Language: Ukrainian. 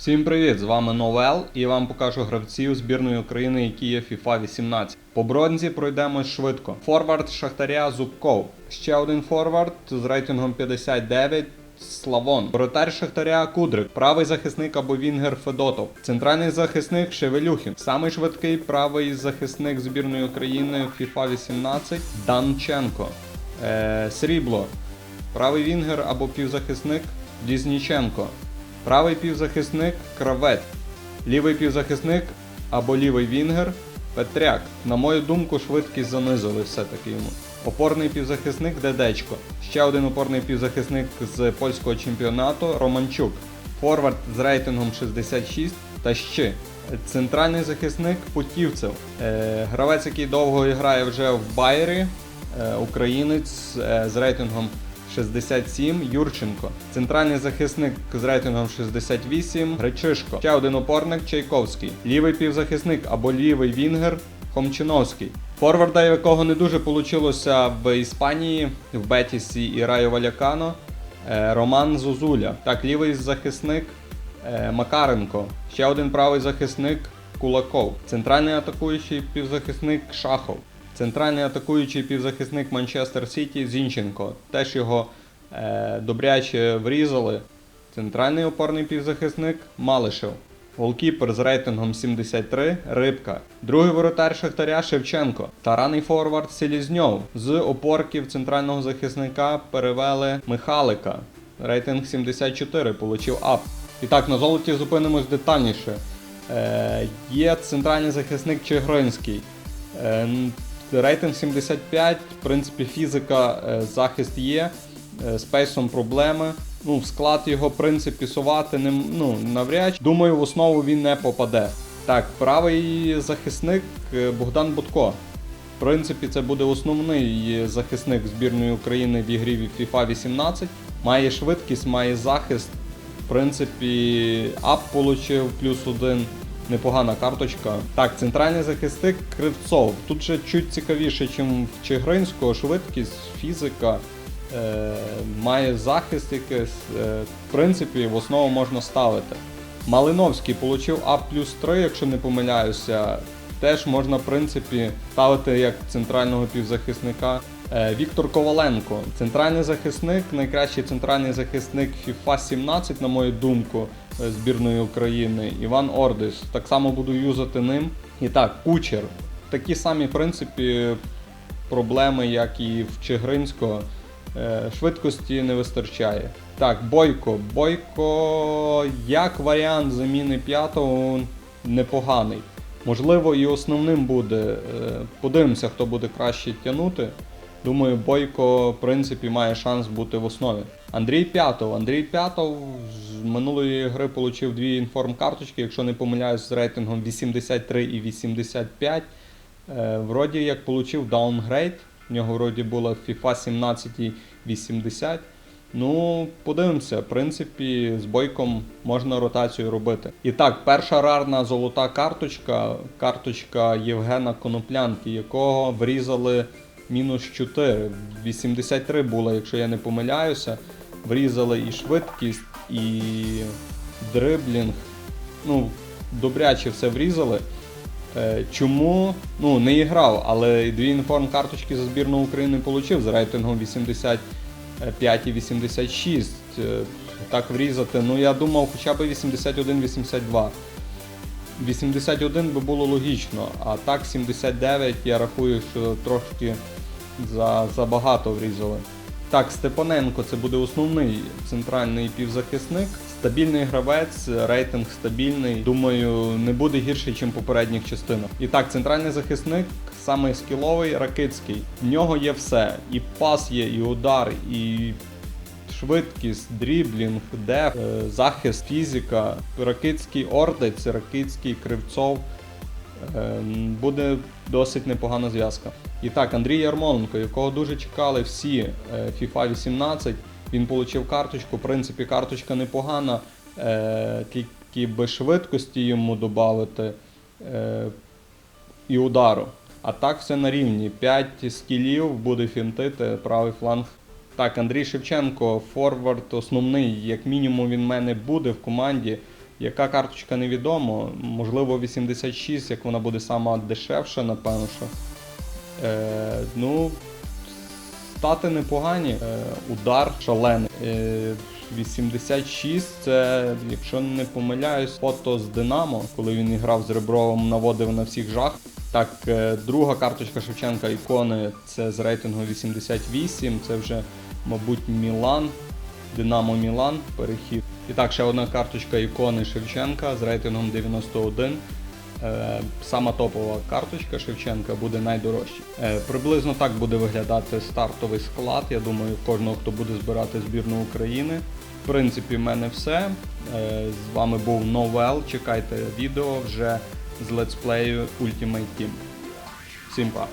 Всім привіт! З вами Новел і я вам покажу гравців збірної України, які є FIFA 18. По бронзі пройдемось швидко. Форвард Шахтаря Зубков. Ще один форвард з рейтингом 59. Славон, воротар Шахтаря Кудрик, правий захисник або Вінгер Федотов, центральний захисник Шевелюхін, самий швидкий правий захисник збірної України FIFA 18 Данченко, е, Срібло, правий Вінгер або півзахисник Дізніченко, правий півзахисник Кравець, лівий півзахисник або лівий Вінгер Петряк. На мою думку, швидкість занизили все-таки йому. Опорний півзахисник Дедечко. Ще один опорний півзахисник з польського чемпіонату Романчук. Форвард з рейтингом 66 та ще. Центральний захисник Путівцев. Е, гравець, який довго грає вже в Байері, е, українець е, з рейтингом 67 Юрченко. Центральний захисник з рейтингом 68 Гречишко. Ще один опорник Чайковський. Лівий півзахисник або лівий Вінгер Хомчиновський. Форварда, якого не дуже вийшло в Іспанії, в Бетісі і Райо Валякано. е, Роман Зозуля. Так, лівий захисник е, Макаренко. Ще один правий захисник Кулаков. Центральний атакуючий півзахисник Шахов. Центральний атакуючий півзахисник Манчестер Сіті Зінченко. Теж його е, добряче врізали. Центральний опорний півзахисник Малишев. Голкіпер з рейтингом 73 Рибка. Другий воротар Шахтаря Шевченко. Тараний форвард Селізньов. З опорків центрального захисника перевели Михалика. Рейтинг 74, получив ап. І так, на золоті зупинимось детальніше. Е, є центральний захисник Чигринський. Е, рейтинг 75, в принципі, фізика, е, захист є, е, з пейсом проблеми. Ну, в склад його, в принципі, сувати не, ну, навряд. Думаю, в основу він не попаде. Так, правий захисник е, Богдан Будко. В принципі, це буде основний захисник збірної України в ігрі FIFA 18. Має швидкість, має захист. В принципі, ап получив плюс один. Непогана карточка. Так, центральний захисник Кривцов. Тут же чуть цікавіше, ніж в Чигринського. Швидкість, фізика, е, має захист якийсь. Е, в принципі, в основу можна ставити. Малиновський отримав А плюс 3, якщо не помиляюся. Теж можна, в принципі, ставити як центрального півзахисника. Е, Віктор Коваленко, центральний захисник, найкращий центральний захисник FIFA 17, на мою думку, е, збірної України. Іван Ордис. Так само буду юзати ним. І так, кучер. Такі самі, в принципі, проблеми, як і в Чигринського. Е, Швидкості не вистачає. Так, Бойко. Бойко, як варіант заміни п'ятого, непоганий. Можливо, і основним буде. Подивимося, хто буде краще тягнути. Думаю, Бойко, в принципі, має шанс бути в основі. Андрій П'ятов. Андрій П'ятов з минулої гри отримав дві інформ-карточки, якщо не помиляюсь, з рейтингом 83 і 85. Е, вроді як отримав даунгрейд. В нього вроді було FIFA 17 і 80. Ну, подивимося, в принципі, з бойком можна ротацію робити. І так, перша рарна золота карточка, карточка Євгена Коноплянки, якого врізали мінус 4. 83 було, якщо я не помиляюся. Врізали і швидкість, і дриблінг. Ну, добряче все врізали. Е, Чому? Ну, не грав, але дві інформ карточки за збірну України отримав за рейтингом 85 і 86. Е, Так врізати. Ну я думав хоча б 81-82. 81 би було логічно, а так 79 я рахую, що трошки за, забагато врізали. Так, Степаненко це буде основний центральний півзахисник. Стабільний гравець, рейтинг стабільний. Думаю, не буде гірше, ніж попередніх частинах. І так, центральний захисник, самий скіловий Ракицький. В нього є все. І пас є, і удар, і швидкість, дріблінг, деф, е, захист, фізика. Ракицький ордець, Ракицький Кривцов. Е, Буде досить непогана зв'язка. І так, Андрій Ярмоленко, якого дуже чекали всі е, FIFA 18, він отримав карточку. В принципі, карточка непогана, е, тільки без швидкості йому додати е, і удару. А так все на рівні. 5 скілів буде фінтити правий фланг. Так, Андрій Шевченко, форвард основний, як мінімум він в мене буде в команді. Яка карточка невідомо, можливо 86, як вона буде сама дешевша, напевно, що. Е, ну, стати непогані. Е, удар шалений. Е, 86 це, якщо не помиляюсь, фото з Динамо, коли він грав з Ребровим, наводив на всіх жах. Так, е, друга карточка Шевченка ікони це з рейтингу 88, це вже, мабуть, Мілан. Динамо Мілан, перехід. І так, ще одна карточка ікони Шевченка з рейтингом 91. Е, Сама топова карточка Шевченка буде найдорожча. Е, Приблизно так буде виглядати стартовий склад. Я думаю, кожного, хто буде збирати збірну України. В принципі, в мене все. Е, З вами був Новел. Чекайте відео вже з летсплею Ultimate Team. Всім па!